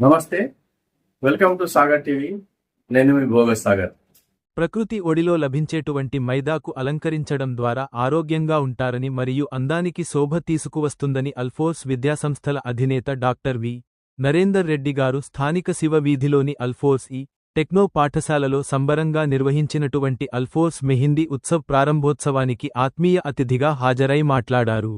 నమస్తే welcome to Sagar TV. నేను మీ భోగ సాగర్. ప్రకృతి ఒడిలో లభించేటువంటి మైదాకు అలంకరించడం ద్వారా ఆరోగ్యంగా ఉంటారని మరియు అందానికి శోభ తీసుకువస్తుందని అల్ఫోర్స్ విద్యాసంస్థల అధినేత డాక్టర్ వి. నరేందర్ రెడ్డి గారు స్థానిక శివ వీధిలోని అల్ఫోర్స్ ఈ టెక్నో పాఠశాలలో సంబరంగా నిర్వహించినటువంటి అల్ఫోర్స్ మెహిందీ ఉత్సవ్ ప్రారంభోత్సవానికి ఆత్మీయ అతిథిగా హాజరై మాట్లాడారు.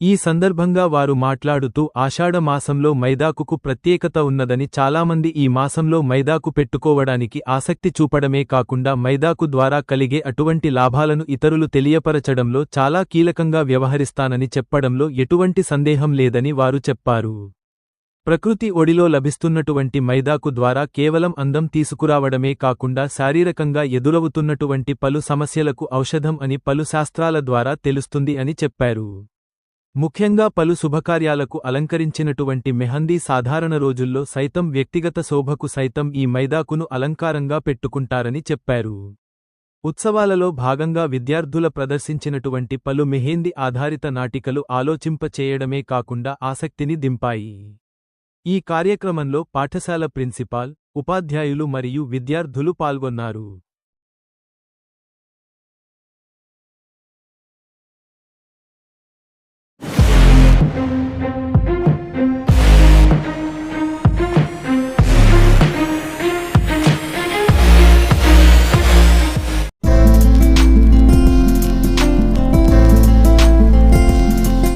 ఈ సందర్భంగా వారు మాట్లాడుతూ ఆషాఢ మాసంలో మైదాకుకు ప్రత్యేకత ఉన్నదని చాలామంది ఈ మాసంలో మైదాకు పెట్టుకోవడానికి ఆసక్తి చూపడమే కాకుండా మైదాకు ద్వారా కలిగే అటువంటి లాభాలను ఇతరులు తెలియపరచడంలో చాలా కీలకంగా వ్యవహరిస్తానని చెప్పడంలో ఎటువంటి సందేహం లేదని వారు చెప్పారు. ప్రకృతి ఒడిలో లభిస్తున్నటువంటి మైదాకు ద్వారా కేవలం అందం తీసుకురావడమే కాకుండా శారీరకంగా ఎదురవుతున్నటువంటి పలు సమస్యలకు ఔషధం అని పలు శాస్త్రాల ద్వారా తెలుస్తుంది అని చెప్పారు. ముఖ్యంగా పలు శుభకార్యాలకు అలంకరించినటువంటి మెహందీ సాధారణ రోజుల్లో సైతం వ్యక్తిగత శోభకు సైతం ఈ మైదాకును అలంకారంగా పెట్టుకుంటారని చెప్పారు. ఉత్సవాలలో భాగంగా విద్యార్థుల ప్రదర్శించినటువంటి పలు మెహేందీ ఆధారిత నాటికలు ఆలోచింపచేయడమే కాకుండా ఆసక్తిని దింపాయి. ఈ కార్యక్రమంలో పాఠశాల ప్రిన్సిపాల్ ఉపాధ్యాయులు మరియు విద్యార్థులు పాల్గొన్నారు.